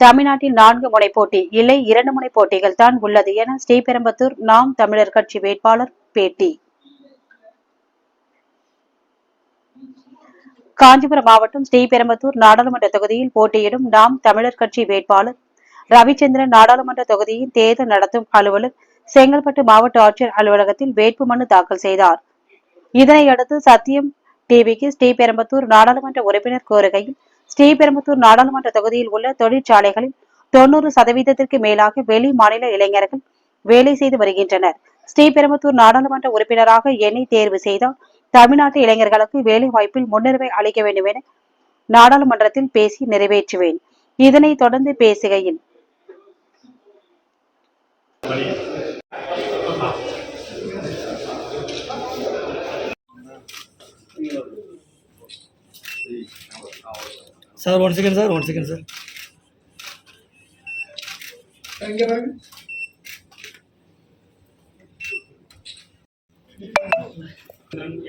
தமிழ்நாட்டில் நான்கு முனை போட்டி இல்லை இரண்டு முனை போட்டிகள் தான் உள்ளது என ஸ்ரீபெரும்புத்தூர் நாம் தமிழர் கட்சி வேட்பாளர் பேட்டி. காஞ்சிபுரம் மாவட்டம் ஸ்ரீபெரும்புத்தூர் நாடாளுமன்ற தொகுதியில் போட்டியிடும் நாம் தமிழர் கட்சி வேட்பாளர் ரவிச்சந்திரன் நாடாளுமன்ற தொகுதியின் தேர்தல் நடத்தும் அலுவலர் செங்கல்பட்டு மாவட்ட ஆட்சியர் அலுவலகத்தில் வேட்புமனு தாக்கல் செய்தார். இதனையடுத்து சத்தியம் டிவிக்கு ஸ்ரீபெரும்புத்தூர் நாடாளுமன்ற உறுப்பினர் கோருகையில் ஸ்ரீபெரும்புத்தூர் நாடாளுமன்ற தொகுதியில் உள்ள தொழிற்சாலைகளில் தொண்ணூறு சதவீதத்திற்கு மேலாக வெளி மாநில இளைஞர்கள் வேலை செய்து வருகின்றனர். ஸ்ரீபெரும்புத்தூர் நாடாளுமன்ற உறுப்பினராக என்னை தேர்வு செய்தால் தமிழ்நாட்டு இளைஞர்களுக்கு வேலை வாய்ப்பில் முன்னுரிமை அளிக்க வேண்டும் என நாடாளுமன்றத்தில் பேசி நிறைவேற்றுவேன். இதனை தொடர்ந்து பேசுகையில் sir one second sir one second sir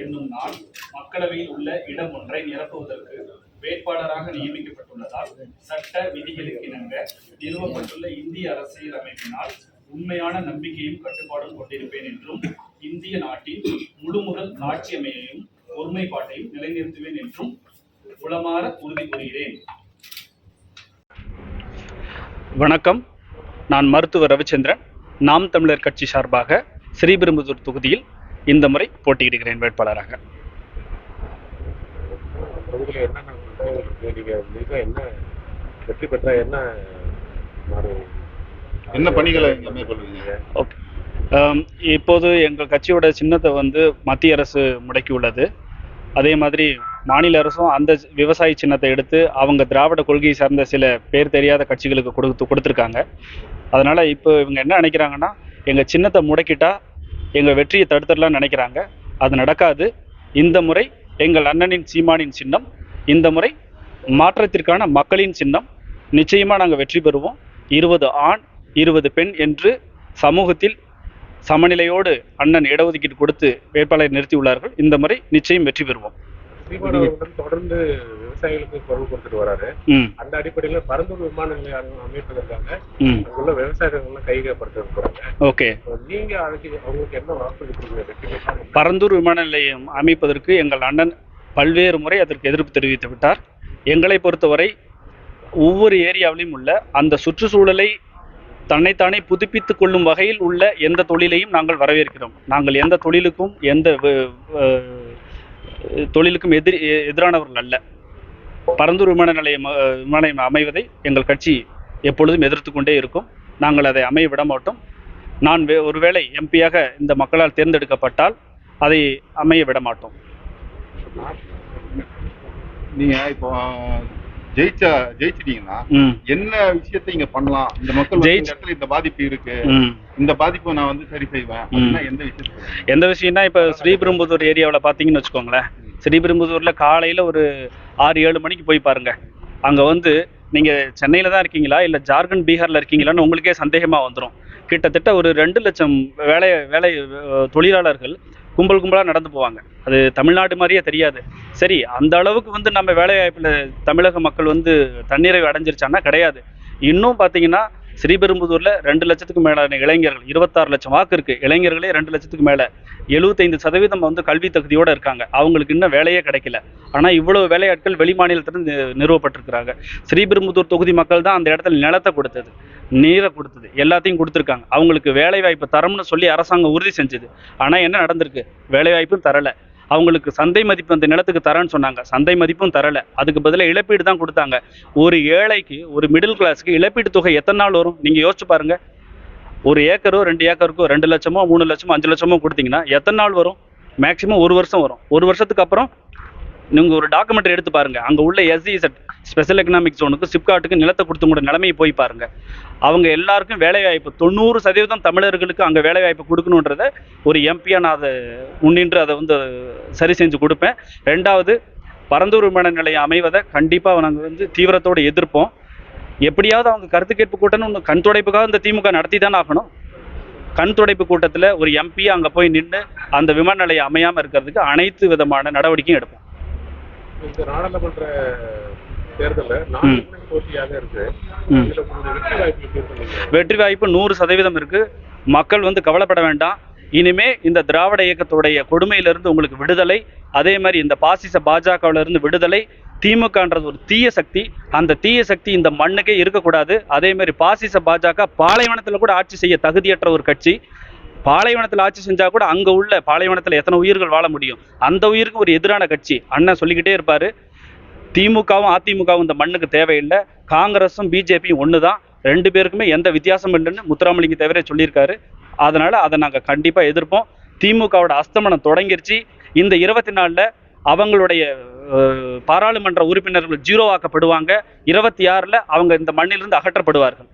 என்னும் நாள் மக்களவையில் உள்ள இடம் ஒன்றை நிரப்புவதற்கு வேட்பாளராக நியமிக்கப்பட்டுள்ளதால் சட்ட விதிகளுக்கு இணங்க நிறுவப்பட்டுள்ள இந்திய அரசியல் அமைப்பினால் உண்மையான நம்பிக்கையும் கட்டுப்பாடும் கொண்டிருப்பேன் என்றும் இந்திய நாட்டின் முழுமுதல் ஆட்சியமையையும் ஒருமைப்பாட்டையும் நிலைநிறுத்துவேன் என்றும் உளமாற உறுதி கூறுகிறேன். வணக்கம். நான் மருத்துவர் ரவிச்சந்திரன். நாம் தமிழர் கட்சி சார்பாக ஸ்ரீபெரும்புதூர் தொகுதியில் இந்த முறை போட்டியிடுகிறேன் வேட்பாளராக. வெற்றி பெற்றா என்ன மாறும் என்ன பணிகளை மேற்கொள்வீங்க ஓகே. இப்போது எங்கள் கட்சியோட சின்னத்தை வந்து மத்திய அரசு முடக்கி உள்ளது அதே மாதிரி மாநில அரசும் அந்த விவசாய சின்னத்தை எடுத்து அவங்க திராவிட கொள்கையை சார்ந்த சில பேர் தெரியாத கட்சிகளுக்கு கொடுத்து கொடுத்துருக்காங்க. அதனால் இப்போ இவங்க என்ன நினைக்கிறாங்கன்னா எங்கள் சின்னத்தை முடக்கிட்டா எங்கள் வெற்றியை தடுத்துடலாம்னு நினைக்கிறாங்க. அது நடக்காது. இந்த முறை எங்கள் அண்ணனின் சீமானின் சின்னம் இந்த முறை மாற்றத்திற்கான மக்களின் சின்னம். நிச்சயமாக நாங்கள் வெற்றி பெறுவோம். இருபது ஆண் இருபது பெண் என்று சமூகத்தில் சமநிலையோடு அண்ணன் இடஒதுக்கீடு கொடுத்து வேட்பாளரை நிறுத்தியுள்ளார்கள். இந்த முறை நிச்சயம் வெற்றி பெறுவோம். சீமான் அவர்கள் தொடர்ந்து விவசாயிகளுக்கு குரல் கொடுத்துட்டு வராரு. அந்த அடிப்படையில் பரந்தூர் விமான நிலையம் அமைப்பதற்காக அங்குள்ள விவசாயிகள்லாம் கைகப்படுத்த இருக்கிறாங்க ஓகே நீங்க அதுக்கு அவங்களுக்கு என்ன வாக்கு கொடுக்குறீங்க வெற்றி பெற்றா பரந்தூர் விமான நிலையம் அமைப்பதற்கு எங்கள் அண்ணன் பல்வேறு முறை அதற்கு எதிர்ப்பு தெரிவித்து விட்டார். எங்களை பொறுத்தவரை ஒவ்வொரு ஏரியாவிலும் உள்ள அந்த சுற்றுச்சூழலை தன்னைத்தானே புதுப்பித்துக் கொள்ளும் வகையில் உள்ள எந்த தொழிலையும் நாங்கள் வரவேற்கிறோம். நாங்கள் எந்த தொழிலுக்கும் எந்த தொழிலுக்கும் எதிர் எதிரானவர்கள் அல்ல. பரந்தூர் விமான நிலையம் விமானம் விமான நிலையம் அமைவதை எங்கள் கட்சி எப்பொழுதும் எதிர்த்து கொண்டே இருக்கும். நாங்கள் அதை அமைய விட மாட்டோம். நான் வே- ஒருவேளை எம்பியாக இந்த மக்களால் தேர்ந்தெடுக்கப்பட்டால் அதை அமைய விட மாட்டோம். நீங்க இப்போ ஜெயிச்சா ஜெயிச்சிட்டீங்கன்னா என்ன விஷயத்தை இங்க பண்ணலாம்? இந்த மக்கள் ஜெயிச்சு- இடத்துல இந்த பாதிப்பு இருக்கு. இந்த பாதிப்பை நான் வந்து சரி செய்வேன். எந்த சொல்லுவீங்க? எந்த விஷயம்னா இப்போ ஸ்ரீபெரும்புதூர் ஏரியாவில் பார்த்தீங்கன்னு வச்சுக்கோங்களேன். ஸ்ரீபெரும்புதூரில் காலையில் ஒரு ஆறு ஏழு மணிக்கு போய் பாருங்க. அங்கே வந்து நீங்கள் சென்னையில் தான் இருக்கீங்களா? இல்லை ஜார்க்கண்ட் பீகாரில் இருக்கீங்களான்னு உங்களுக்கே சந்தேகமாக வந்துடும் கிட்டத்தட்ட ஒரு ரெண்டு லட்சம் வேலை வேலை தொழிலாளர்கள் கும்பல் கும்பலாக நடந்து போவாங்க. அது தமிழ்நாடு மாதிரியே தெரியாது. சரி அந்த அளவுக்கு வந்து நம்ம வேலைவாய்ப்பில் தமிழக மக்கள் வந்து தன்னிறைவு அடைஞ்சிருச்சான்னா கிடையாது. இன்னும் பார்த்தீங்கன்னா ஸ்ரீபெரும்புதூரில் ரெண்டு லட்சத்துக்கு மேலான இளைஞர்கள் இருபத்தாறு லட்சம் வாக்கு இருக்கு. இளைஞர்களே ரெண்டு லட்சத்துக்கு மேலே. எழுபத்தைந்து சதவீதம் வந்து கல்வி தகுதியோடு இருக்காங்க. அவங்களுக்கு இன்னும் வேலையே கிடைக்கல. ஆனால் இவ்வளவு வேலையாட்கள் வெளிமாநிலத்திலிருந்து நி- நிறுவப்பட்டிருக்கிறாங்க. ஸ்ரீபெரும்புதூர் தொகுதி மக்கள் தான் அந்த இடத்துல நிலத்தை கொடுத்தது. நீரை கொடுத்தது. எல்லாத்தையும் கொடுத்துருக்காங்க. அவங்களுக்கு வேலைவாய்ப்பு தரம்னு சொல்லி அரசாங்கம் உறுதி செஞ்சது. ஆனால் என்ன நடந்திருக்கு? வேலைவாய்ப்பும் தரலை. அவங்களுக்கு சந்தை மதிப்பு அந்த நிலத்துக்கு தரேன்னு சொன்னாங்க. சந்தை மதிப்பும் தரலை. அதுக்கு பதிலாக இழப்பீடு தான் கொடுத்தாங்க. ஒரு ஏழைக்கு ஒரு மிடில் கிளாஸுக்கு இழப்பீடு தொகை எத்தனை நாள் வரும்? நீங்கள் யோசிச்சு பாருங்க. ஒரு ஏக்கரோ ரெண்டு ஏக்கருக்கோ ரெண்டு லட்சமோ மூணு லட்சமோ அஞ்சு லட்சமோ கொடுத்தீங்கன்னா எத்தனை நாள் வரும்? மேக்ஸிமம் ஒரு வருஷம் வரும். ஒரு வருஷத்துக்கு அப்புறம் நீங்க ஒரு டாக்குமெண்ட் எடுத்து பாருங்க. அங்க உள்ள எஸ்சி ஸ்பெஷல் எக்கனாமிக் ஜோனுக்கு சிப்காட்டுக்கு நிலத்தை கொடுத்தவங்களோட நிலைமையை போய் பாருங்க. அவங்க எல்லாருக்கும் வேலைவாய்ப்பு தொண்ணூறு சதவீதம் தமிழர்களுக்கு அங்கே வேலைவாய்ப்பு கொடுக்கணுன்றத ஒரு எம்பியாக நான் அதை முன்னின்று அதை வந்து சரி செஞ்சு கொடுப்பேன். ரெண்டாவது பரந்தூர் விமான நிலையம் அமைவதை கண்டிப்பாக நாங்கள் வந்து தீவிரத்தோடு எதிர்ப்போம். எப்படியாவது அவங்க கருத்து கேட்பு கூட்டம்னு கண் துடைப்புக்காக இந்த திமுக நடத்தி தானே ஆகணும். கண் துடைப்பு கூட்டத்தில் ஒரு எம்பி அங்கே போய் நின்று அந்த விமான நிலையம் அமையாமல் இருக்கிறதுக்கு அனைத்து விதமான நடவடிக்கையும் எடுப்போம். இதுல உங்களுடைய வெற்றி வாய்ப்பு நூறு சதவீதம் இருக்கு. மக்கள் வந்து கவலைப்பட வேண்டாம். இனிமே இந்த திராவிட இயக்கத்துடைய கொடுமையிலிருந்து உங்களுக்கு விடுதலை அதே மாதிரி இந்த பாசிச பாஜகவுல இருந்து விடுதலை திமுகன்றது ஒரு தீய சக்தி. அந்த தீய சக்தி இந்த மண்ணுக்கே இருக்கக்கூடாது. அதே மாதிரி பாசிச பாஜக பாலைவனத்துல கூட ஆட்சி செய்ய தகுதியற்ற ஒரு கட்சி. பாலைவனத்தில் ஆட்சி செஞ்சால் கூட அங்கே உள்ள பாலைவனத்தில் எத்தனை உயிர்கள் வாழ முடியும்? அந்த உயிருக்கு ஒரு எதிரான கட்சி. அண்ணன் சொல்லிக்கிட்டே இருப்பார். திமுகவும் அதிமுகவும் இந்த மண்ணுக்கு தேவையில்லை. காங்கிரஸும் பிஜேபியும் ஒன்று தான் ரெண்டு பேருக்குமே எந்த வித்தியாசம் இல்லைன்னு முத்துராமலிங்க தேவரே சொல்லியிருக்காரு. அதனால் அதை நாங்கள் கண்டிப்பாக எதிர்ப்போம். திமுகவோட அஸ்தமனம் தொடங்கிருச்சு. இந்த இருபத்தி நாலில் அவங்களுடைய பாராளுமன்ற உறுப்பினர்கள் ஜீரோவாக்கப்படுவாங்க. இருபத்தி ஆறில் அவங்க இந்த மண்ணிலிருந்து அகற்றப்படுவார்கள்.